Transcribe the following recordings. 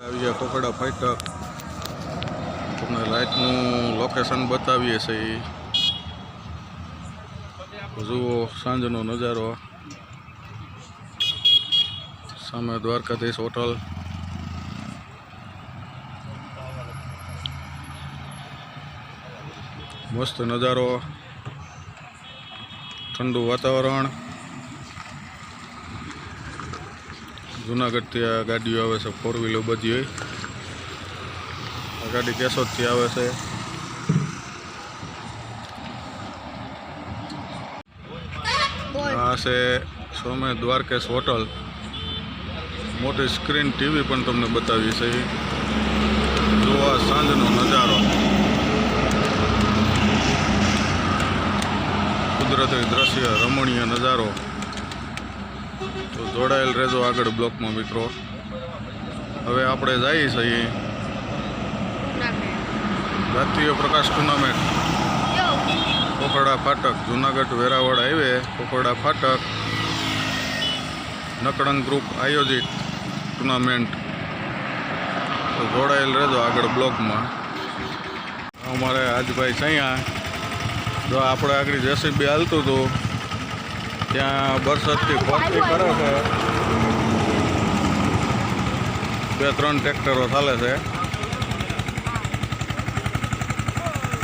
આવી ગયા કોકડા ફાઈટર તમને લાઇટનું લોકેશન બતાવીએ છીએ જુઓ, સાંજનો નજારો. સામે દ્વારકાધીશ હોટલ. મસ્ત નજારો. ઠંડુ વાતાવરણ. જુનાગઢથી આ ગાડીઓ આવે છે ફોર વ્હીલર બધી હોય. આ ગાડી કેશોદથી આવે છે. આ છે સોમે દ્વારકેશ હોટલ. મોટી સ્ક્રીન ટીવી પણ તમને બતાવી છે. જોવા સાંજનો નજારો. કુદરતી દ્રશ્ય, રમણીય નજારો. તો જોડાયેલ રહેજો આગળ બ્લોકમાં, મિત્રો. હવે આપણે જઈએ છીએ. જાતીય પ્રકાશ ટુર્નામેન્ટ. કોકરડા ફાટક. જુનાગઢ વેરાવળ હાઈવે કોકરડા ફાટક. નકડંગ ગ્રુપ આયોજિત ટુર્નામેન્ટ. તો જોડાયેલ રહેજો આગળ બ્લોકમાં. અમારે આજભાઈ સૈયા. જો આપણે આગળ જેસીબી હાલતું હતું. ત્યાં બરસતથી ભરતી કરે છે. બે, ત્રણ ટ્રેક્ટરો ચાલે છે.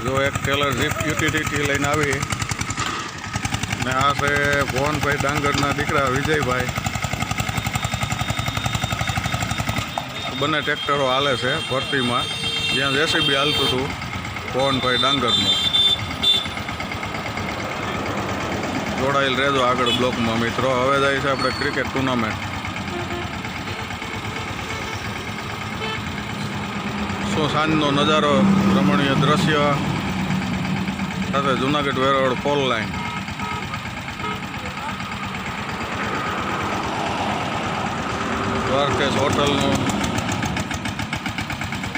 જો એક ટેલર જીપ યુટિલિટી લઈને આવી. ને આ છે ભુવનભાઈ ડાંગરના દીકરા વિજયભાઈ. બંને ટ્રેક્ટરો હાલે છે ભરતીમાં. જ્યાં જેસીબી હાલતું હતું ભુવનભાઈ ડાંગરનું. જોડાયેલ રહેજો આગળ બ્લોકમાં, મિત્રો. હવે જાય છે આપણે ક્રિકેટ ટુર્નામેન્ટ. શું સાંજનો નજારો, રમણીય દ્રશ્ય? સાથે જુનાગઢ વેરાવળ પોલ લાઈન. દ્વારકેશ હોટલનું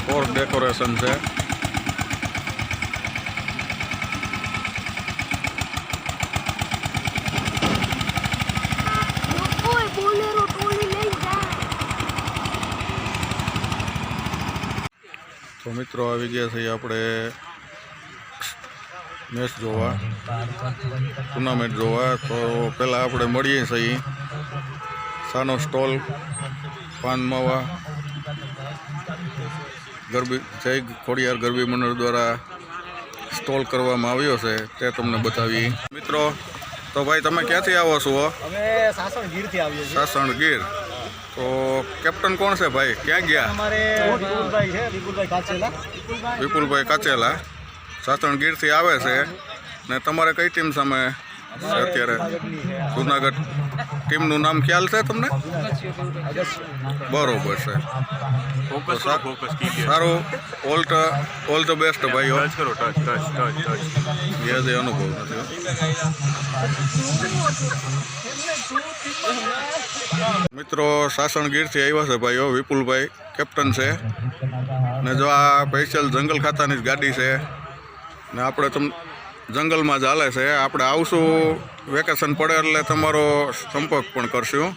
ફોર ડેકોરેશન છે કોઈ બોલેરો ટોલી લઈ જાય તો મિત્રો આવી ગયા છીએ આપણે મેચ જોવા. ટુર્નામેન્ટ જોવા. તો પહેલાં આપણે મળીએ છીએ. સાનો સ્ટોલ પાન માવા. ગરબી જય ખોડિયાર ગરબી મંડળ દ્વારા સ્ટોલ કરવામાં આવ્યો છે. તે તમને બતાવીએ. મિત્રો તો ભાઈ તમે ક્યાંથી આવો છો? અમે સાસણ ગીરથી આવીએ સાસણ ગીર. તો કેપ્ટન કોણ છે ભાઈ? ક્યાં ગયા? અમારે વિપુલભાઈ કાચેલા. વિપુલભાઈ કાચેલા. સાસણ ગીરથી આવે છે. ને તમારે કઈ ટીમ સામે અત્યારે? જુનાગઢ. ટીમનું નામ ખ્યાલ છે તમને? બરોબર છે. સારું ઓલ ઓલ ધ બેસ્ટ ભાઈઓ જે એ અનુભવ નથી મિત્રો સાસણ ગીરથી આવ્યા છે ભાઈઓ વિપુલભાઈ કેપ્ટન છે. ને જો આ સ્પેશિયલ જંગલ ખાતાની જ ગાડી છે. ને આપણે તમ જંગલમાં હાલે છે. આપણે આવશું વેકેશન પડે એટલે તમારો સંપર્ક પણ કરશું.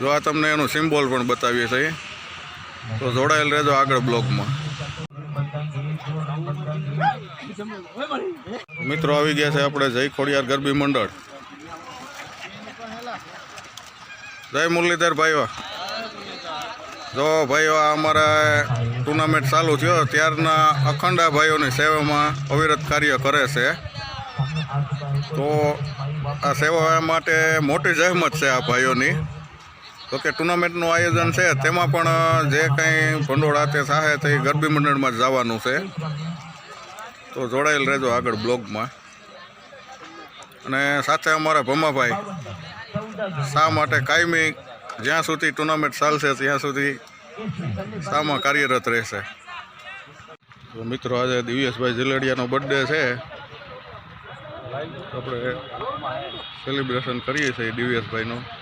જો આ તમને એનું સિમ્બોલ પણ બતાવીએ છીએ તો જોડાયેલ રહેજો આગળ બ્લોગમાં. મિત્રો આવી ગયા છે આપણે જય ખોડિયાર ગરબી મંડળ. જય મુરલીધર ભાઈઓ. જો ભાઈઓ, આ અમારા ટુર્નામેન્ટ ચાલુ થયો. ત્યારના અખંડા ભાઈઓની સેવામાં અવિરત કાર્ય કરે છે. તો આ સેવા માટે મોટી જહેમત છે આ ભાઈઓની. તો કે ટુર્નામેન્ટનું આયોજન છે, તેમાં પણ જે કંઈ ભંડોળ હાથે થાય તે ગરબી મંડળમાં જવાનું છે. તો જોડાયેલ રહેજો આગળ બ્લોગમાં. અને સાથે અમારા ભમાભાઈ, શા માટે કાયમી જ્યાં સુધી ટુર્નામેન્ટ ચાલશે, ત્યાં સુધી શામાં કાર્યરત રહેશે. તો મિત્રો, આજે દિવ્યેશભાઈ ઝીલડિયાનો બર્થડે છે. આપણે સેલિબ્રેશન કરીએ છીએ દિવ્યેશભાઈનું.